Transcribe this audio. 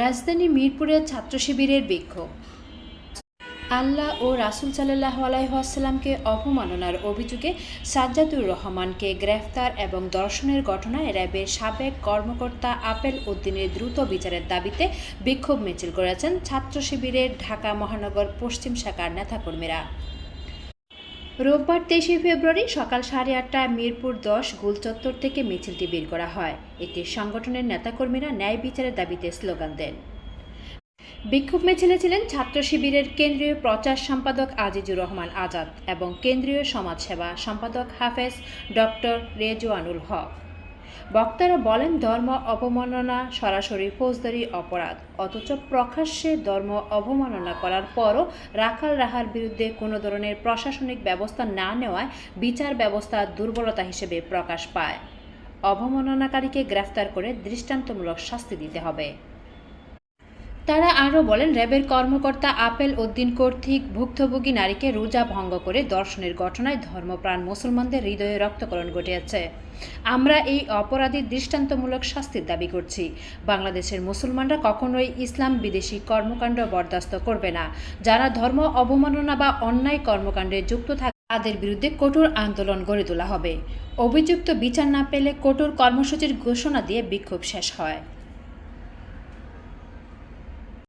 রাজধানী মিরপুরের ছাত্র শিবিরের বিক্ষোভ। আল্লাহ ও রাসুল সাল্লাহ আলাইসাল্লামকে অবমাননার অভিযোগে সাজ্জাদুর রহমানকে গ্রেফতার এবং দর্শনের ঘটনায় র্যাবের সাবেক কর্মকর্তা আপেল উদ্দিনের দ্রুত বিচারের দাবিতে বিক্ষোভ মিছিল করেছেন ছাত্র শিবিরের ঢাকা মহানগর পশ্চিম শাখার নেতাকর্মীরা। রোববার তেইশে ফেব্রুয়ারি সকাল সাড়ে আটটায় মিরপুর দশ গোলচত্বর থেকে মিছিলটি বের করা হয়। এতে সংগঠনের নেতাকর্মীরা ন্যায় বিচারের দাবিতে স্লোগান দেন। বিক্ষোভ মিছিলে ছিলেন ছাত্র শিবিরের কেন্দ্রীয় প্রচার সম্পাদক আজিজুর রহমান আজাদ এবং কেন্দ্রীয় সমাজসেবা সম্পাদক হাফেজ ডক্টর রেজওয়ানুল হক। বক্তারা বলেন, ধর্ম অবমাননা সরাসরি ফৌজদারি অপরাধ। অথচ প্রকাশ্যে ধর্ম অবমাননা করার পরও রাখাল রাহার বিরুদ্ধে কোনো ধরনের প্রশাসনিক ব্যবস্থা না নেওয়ায় বিচার ব্যবস্থা দুর্বলতা হিসেবে প্রকাশ পায়। অবমাননাকারীকে গ্রেফতার করে দৃষ্টান্তমূলক শাস্তি দিতে হবে। তারা আরও বলেন, র্যাবের কর্মকর্তা আপেল উদ্দিন কর্তৃক ভুক্তভোগী নারীকে রোজা ভঙ্গ করে দর্শনের ঘটনায় ধর্মপ্রাণ মুসলমানদের হৃদয়ে রক্তকরণ ঘটিয়েছে। আমরা এই অপরাধীর দৃষ্টান্তমূলক শাস্তির দাবি করছি। বাংলাদেশের মুসলমানরা কখনোই ইসলাম বিদেশি কর্মকাণ্ড বরদাস্ত করবে না। যারা ধর্ম অবমাননা বা অন্যায় কর্মকাণ্ডে যুক্ত থাকে, তাদের বিরুদ্ধে কঠোর আন্দোলন গড়ে তোলা হবে। অভিযুক্ত বিচার না পেলে কঠোর কর্মসূচির ঘোষণা দিয়ে বিক্ষোভ শেষ হয়।